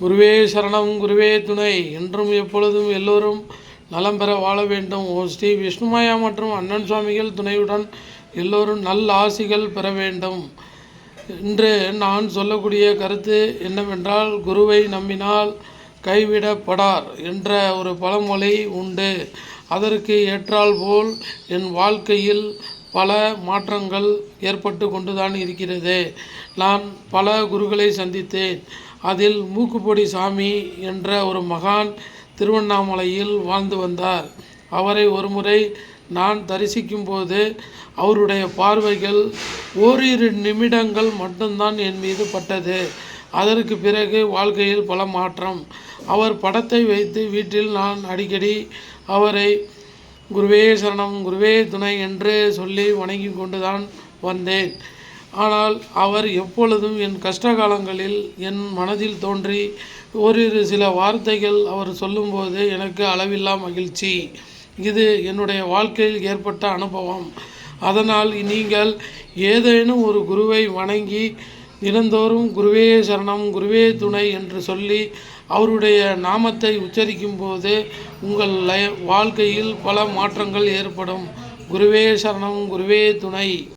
குருவே சரணம் குருவே துணை. என்றும் எப்பொழுதும் எல்லோரும் நலம் பெற வாழ வேண்டும். ஓ ஸ்ரீ விஷ்ணுமாயா மற்றும் அண்ணன் சுவாமிகள் துணையுடன் எல்லோரும் நல்ல ஆசிகள் பெற வேண்டும். இன்று நான் சொல்லக்கூடிய கருத்து என்னவென்றால் குருவை நம்பினால் கைவிடப்படார் என்ற ஒரு பழமொழி உண்டு. அதற்கு ஏற்றால் போல் என் வாழ்க்கையில் பல மாற்றங்கள் ஏற்பட்டு கொண்டுதான் இருக்கிறது. நான் பல குருக்களை சந்தித்தேன். அதில் மூக்குப்பொடி சாமி என்ற ஒரு மகான் திருவண்ணாமலையில் வாழ்ந்து வந்தார். அவரை ஒருமுறை நான் தரிசிக்கும் போது அவருடைய பார்வைகள் ஓரிரு நிமிடங்கள் மட்டும்தான் என் மீது பட்டது. அதற்கு பிறகு வாழ்க்கையில் பல மாற்றம். அவர் படத்தை வைத்து வீட்டில் நான் அடிக்கடி அவரை குருவே சரணம் குருவே துணை என்று சொல்லி வணங்கி கொண்டுதான் வந்தேன். ஆனால் அவர் எப்பொழுதும் என் கஷ்ட காலங்களில் என் மனதில் தோன்றி ஓரிரு சில வார்த்தைகள் அவர் சொல்லும்போது எனக்கு அளவில்லா மகிழ்ச்சி. இது என்னுடைய வாழ்க்கையில் ஏற்பட்ட அனுபவம். அதனால் நீங்கள் ஏதேனும் ஒரு குருவை வணங்கி தினந்தோறும் குருவே சரணம் குருவே துணை என்று சொல்லி அவருடைய நாமத்தை உச்சரிக்கும் போது உங்கள் வாழ்க்கையில் பல மாற்றங்கள் ஏற்படும். குருவே சரணம் குருவே துணை.